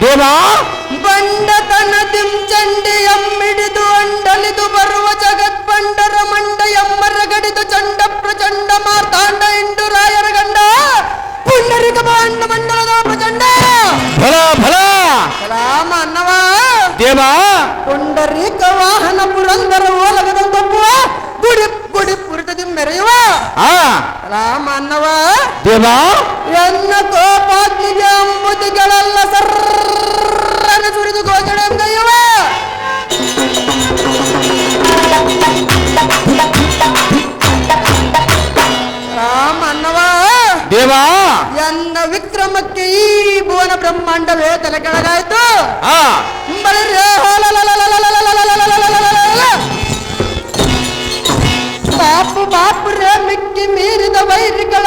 ದೇವಾ? ಬಂಡತನದಿಂ ಚಂಡಿಯಮ್ಮಿಡಿದು ಅಂಡಲಿದು ಬರುವ ಜಗತ್ ಬಂಡರ ಮಂಡ ಎಮ್ಮರಗಡಿದು ಚಂಡ ಪ್ರಚಂಡ ಮಾರ್ತಾಂಡ ಇಂಡು ರಾಯರ ಗಂಡ. ಪುಂಡರಿಕ ಬಾಂಡ ಮಂಡಲದ ಪ್ರಚಂಡ. ಫಲ ಫಲ. ರಾಮ ಅನ್ನವ. ದೇವಾ? ಪುಂಡರೀಕ ವಾಹನ ಪುರಂದರ ಓಲಗದ ತಪ್ಪುವ. ಗುಡಿ ಗುಡಿ ಪುರಿತದಿ ಮೆರೆಯುವ. ರಾಮ ಅನ್ನವ. ದೇವಾ? ಎನ್ನ ಕೋಪಾಗ್ನಿಗೆ ಅಂಬುದಿಗಳೆಲ್ಲ ಸರ್ರನ ದೇವಾ ಎನ್ನ ವಿಕ್ರಮಕ್ಕೆ ಈ ಭುವನ ಬ್ರಹ್ಮಾಂಡವೇ ತಲೆ ಕೆಳಗಾಯ್ತು ಬಾಪು ಬಾಪು ರೇ ಮಿಕ್ಕಿ ಮೀರಿದ ವೈರಿಗಳ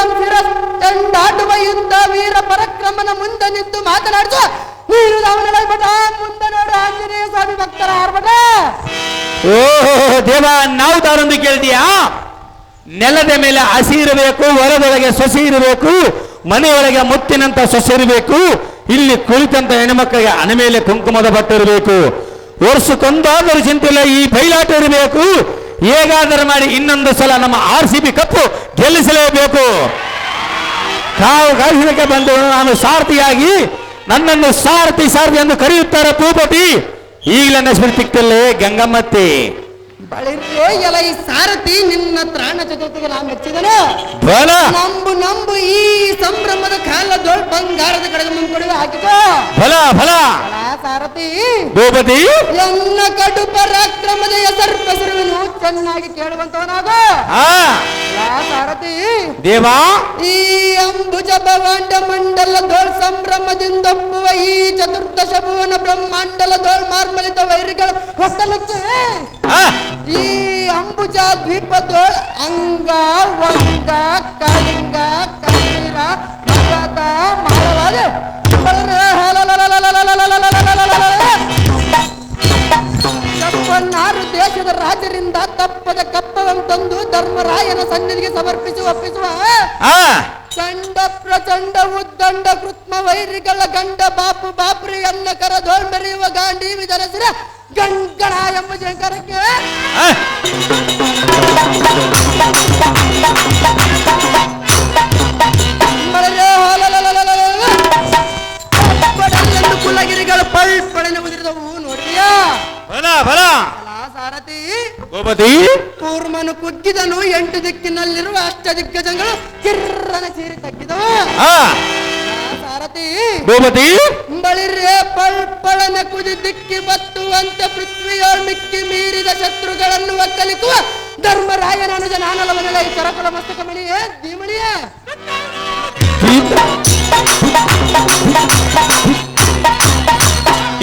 ತಂಡಾಡುವ ಯುದ್ಧ ವೀರ ಪರಕ್ರಮನ ಮುಂದೆ ನಿಂತು ಮಾತನಾಡಿದ ನೀರು ಅವನ ಮುಂದೆ ನೋಡು ಆಂಜನೇಯ ಸ್ವಾಮಿ ಭಕ್ತರ ಆರ್ಭಟ ಓ ದೇವ ನಾವು ತಾರೊಂದು ಕೇಳ್ತೀಯಾ ನೆಲದ ಮೇಲೆ ಹಸಿ ಇರಬೇಕು, ಹೊಲದೊಳಗೆ ಸೊಸಿ ಇರಬೇಕು, ಮನೆಯೊಳಗೆ ಮುತ್ತಿನಂತ ಸೊಸೆ ಇರಬೇಕು. ಇಲ್ಲಿ ಕುಳಿತಂತ ಹೆಣ್ಮಕ್ಕಳಿಗೆ ಹಣ ಮೇಲೆ ಕುಂಕುಮದ ಬಟ್ಟೆ ಇರಬೇಕು. ವರ್ಷಕ್ಕೊಂದಾದರೂ ಚಿಂತಿಲ್ಲ, ಈ ಬೈಲಾಟ ಇರಬೇಕು. ಹೇಗಾದರೂ ಮಾಡಿ ಇನ್ನೊಂದು ಸಲ ನಮ್ಮ ಆರ್ ಸಿ ಬಿ ಕಪ್ಪು ಗೆಲ್ಲಿಸಲೇಬೇಕು. ಕಾವು ಕಾಯಿಸಲಿಕ್ಕೆ ಬಂದು ನಾನು ಸಾರಥಿಯಾಗಿ ನನ್ನನ್ನು ಸಾರಥಿ ಸಾರಥಿ ಎಂದು ಕರೆಯುತ್ತಾರೆ ಭೂಪತಿ ಈಗಲೇ ನೆಸ್ಬಿಡ್ತಿಕ್ಕಲ್ಲೇ ಗಂಗಮ್ಮತ್ತಿ. ಬಳಿರೆ ಎಲ ಈ ಸಾರಥಿ ನಿನ್ನ ತ್ರಾಣ ಚತುರ್ಥಿಗೆ ನಾನು ಮೆಚ್ಚಿದನು. ಬಲ. ನಂಬು ನಂಬು ಈ ಸಂಭ್ರಮದ ಕಾಲದೊಳ್ ಬಂಗಾರದ ಕಡೆಗೆ ಮುಂಕೊಡುವೆ ಹಾಕಿಕೋ. ಫಲ ಅಲ ಸಾರಥಿ. ಭೂಪತಿ. ಎನ್ನ ಕಡು ಪರಾಕ್ರಮದ ಹೆಸರು ಸುರುವಿನು ಚೆನ್ನಾಗಿ ಕೇಳುವಂತವನಾಗೋ. ದೇವಾ ಈ ಅಂಬುಜ ಭವಾಂಡ ಮಂಡಲ ದೋಳ್ ಸಂಭ್ರಮದಿಂದೊಪ್ಪುವ ಈ ಚತುರ್ದಶ ಭುವನ ಬ್ರಹ್ಮಾಂಡಲ ದೋಳ್ ಮಾರ್ಮಲಿತ ವೈರಿಗಳ ಹೊಟ್ಟಲಕ್ಕೆ ಆ, ಈ ಅಂಬುಜ ದ್ವೀಪದೋಳ್ ಅಂಗ ವಂಗ ಕಳಿಂಗ ಕಬೀರ ಮಗಧ ಮಾಳವಾದ ಕಪ್ಪನ್ನಾರು ದೇಶದ ರಾಜರಿಂದ ತಪ್ಪದ ಕಪ್ಪವನ್ನು ತಂದು ಧರ್ಮರಾಯನ ಸನ್ನಿಧಿಗೆ ಸಮರ್ಪಿಸಿ ಒಪ್ಪಿಸುವ ಆ, ಚಂಡ ಪ್ರಚಂಡ ಉದ್ದಂಡ ಕೃತ್ಮ ವೈರಿಗಳ ಗಂಡ ಬಾಪು ಬಾಪ್ರಿ ಅನ್ನ ಕರದೋಳ್ ಮೆರೆಯುವ ಗಾಂಡಿ ವಿಧರಸಿರ ಗಂಗಣ ಎಂಬ ಶಂಕರಕ್ಕೆ ಕಿರ್ರನ ಸೀರೆ ತಗ್ಗಿದವ ಆ, ಅಲಾ ಸಾರಥಿ. ಭೂಪತಿ. ಬಳಿರೆ ಪಳ್ಪಳನ ಕುದಿ ದಿಕ್ಕಿ ಬತ್ತುವಂತೆ ಪೃಥ್ವಿಯೋಳ್ ಮಿಕ್ಕಿ ಮೀರಿದ ಶತ್ರುಗಳನ್ನು ಒಕ್ಕಲಿಸುವ ಧರ್ಮರಾಯನ ಅನುಜ ನಾನಲವನಲ ಈ ಚರಕುಲ ಮಸ್ತಕ ಮಣಿಯೇ ಧೀಮಣಿಯೇ.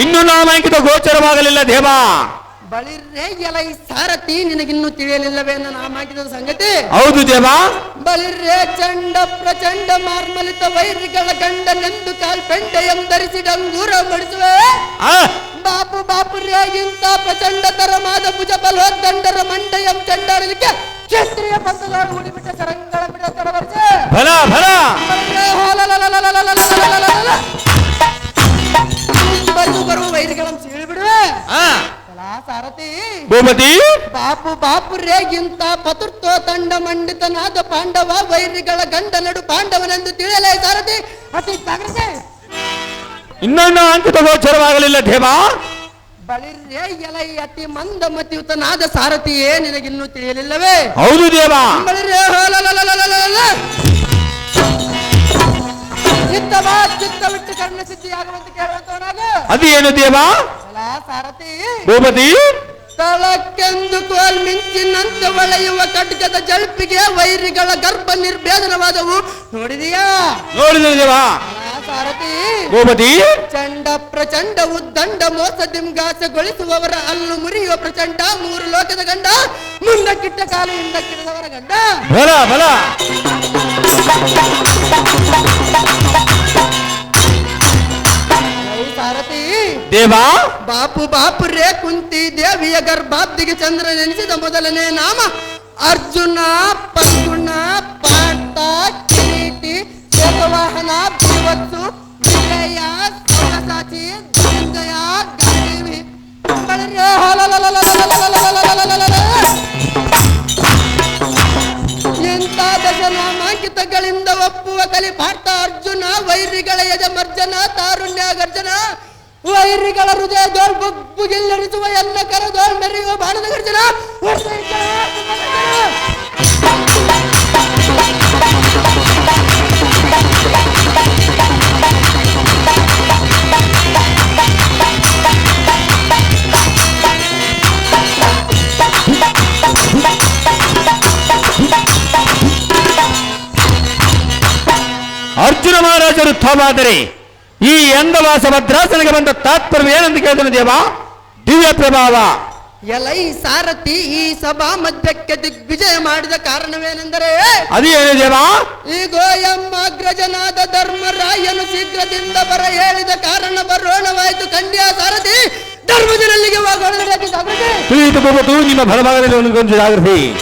ಇನ್ನು ನಾಮಾಂಕಿತ ಗೋಚರವಾಗಲಿಲ್ಲ ದೇವಾ. ಬಳಿರೆ ಎಲೈ ಸಾರತಿ ಸಾರಥಿ ನಿನಗಿನ್ನೂ ತಿಳಿಯಲಿಲ್ಲವೇ ನಾ ಮಾಡಿದ ಸಂಗತಿ? ಹೌದು ದೇವಾ. ಬಳಿರೇ ಚಂಡ ಪ್ರಚಂಡ ಮಾರ್ಮಲಿತ ವೈರಿಗಳ ಗಂಡನೆಂದು ಕಾಲ್ಪೆಂಡ ಎಂದರಿಸಿ ಡಂಗೂರ ಬಡಿಸುವೆ. ಬಾಪು ಬಾಪು ಇಂತ ಪ್ರಚಂಡ ತರಮಾದ ಭುಜ ಬಲೋದ್ದಂಡರ ಮಂಡಯಂ ಚಂಡಾಡಲಿಕ್ಕೆ ಕ್ಷತ್ರಿಯ ಪಂಥದೊಳಗೆ ಉಳಿಬಿಟ್ಟ ಸರಂಗಳ ಬಿಡ ತಡವರ್ಜೆ ಭಲ ಭಲ. ಬರು ಸಾರಥಿ ಭೂಪತಿ. ಬಾಪು ಬಾಪು ಇಂತ ಪತುರ್ತೋ ತಂಡ ಮಂಡಿತನಾದ ಪಾಂಡವ ವೈರಿಗಳ ಗಂಡ ನಡು ಪಾಂಡವನೆಂದು ತಿಳಿಯಲೇ ಸಾರಥಿ. ಅತಿ ಜಾಗ್ರತೆ ಇನ್ನೊಂದು ಅಂಕಿತ ಗೋಚರವಾಗಲಿಲ್ಲ ದೇವಾ. ಬಳಿರೇ ಎಲೈ ಅತಿ ಮಂದ ಮತಿಯುತನಾದ ಸಾರಥಿಯೇ ನಿನಗಿನ್ನೂ ತಿಳಿಯಲಿಲ್ಲವೇ. ಹೌದು ದೇವಾ. ಬಳಿರೇ ಹೋಲಲಲಲಲಲಲ. ಚಿತ್ತವಾ ಬಿಟ್ಟು ಕರ್ಣ ಸಿದ್ಧಿಯಾಗುವಂತೆ ಕೇಳುವಂತವನಾಗ ಅದೇನು ದೇವಾ? ಅಲ ಸಾರಥಿ ಭೂಪತಿ? ತಳಕ್ಕೆಂದು ತೋಲ್ ಮಿಂಚಿನಂತೆ ಒಳೆಯುವ ಖಡ್ಗದ ಜಲ್ಪಿಗೆ ವೈರಿಗಳ ಗರ್ಭ ನಿರ್ಭೇದನವಾದವು. ನೋಡಿದೀಯಾ? ನೋಡಿದ ಸಾರಥಿ ಭೂಪತಿ? ಚಂಡ ಪ್ರಚಂಡ ಉದ್ದಂಡ ಮೋಸ ದಿಂಗಾಸಗೊಳಿಸುವವರ ಅಲ್ಲು ಮುರಿಯುವ ಪ್ರಚಂಡ ಮೂರು ಲೋಕದ ಗಂಡ ಮುಂದಕ್ಕಿಟ್ಟ ಕಾಲು ಹಿಂದಕ್ಕಿಟ್ಟವರ ಗಂಡ. ಬಲ ಬಲ. ದೇವಾ ಬಾಪು ಬಾಪು ರೇ ಕುಂತಿ ದೇವಿಯ ಗರ್ಭಾಬ್ದಿಗೆ ಚಂದ್ರ ನೆನೆಸಿದ ಮೊದಲನೇ ನಾಮ ಅರ್ಜುನ ಪಂಗುಣ ಪಾಟ ಕಿರೀಟಿ ಜಗವಾಹನ ಭೀವತ್ತು ವಿಜಯ ಸೌರಸಾಚಿ ಧನಂಜಯ ಗಾದೇವಿ ಎಂಥ ದಶನಾಮಾಂಕಿತಗಳಿಂದ ಒಪ್ಪುವ ಕಲಿ ಭಾರತ ಅರ್ಜುನ ವೈರಿಗಳ ಯಜಮರ್ಜನ ತಾರುಣ್ಯ ಗರ್ಜನ ವೈರಿಗಳ ಹೃದಯ ದೋಳ್ ಬುಗಿಲ್ಲರಿಸುವ ಎಲ್ಲ ಕರ ದೋಳ್ ಮೆರೆಯುವ ಬಾಣದ ಗರ್ಜನ ವರ್ಷ ಇದ್ದ ಗರ್ಜನ. ಅರ್ಜುನ ಮಹಾರಾಜರು ಥೋಮಾದರೆ ಈ ಎಂದವಾಸ ಭದ್ರಾಸನಿಗೆ ಬಂದ ತಾತ್ಪರ್ಯ ಏನಂತ ಕೇಳಿದನು ದೇವ? ದಿವ್ಯ ಪ್ರಭಾವ. ಎಲೈ ಸಾರಥಿ ಈ ಸಭಾ ಮಧ್ಯಕ್ಕೆ ದಿಗ್ವಿಜಯ ಮಾಡಿದ ಕಾರಣವೇನೆಂದರೆ ಅದೇನು ದೇವ? ಈ ಗೋಯಮ್ಮಗ್ರಜನಾದ ಧರ್ಮರಾಯನು ಶೀಘ್ರದಿಂದ ಬರ ಹೇಳಿದ ಕಾರಣ ಬರೋಣವಾಯಿತು ಖಂಡಿಯ ಸಾರಥಿ. ಧರ್ಮಜನಲ್ಲಿಗೆ ಹೋಗೋಣ ತಿಳಿಯಿತು ನಿಮ್ಮ ಬಲಭಾಗದಲ್ಲಿ ಒಂದು ಜಾಗೃತಿ.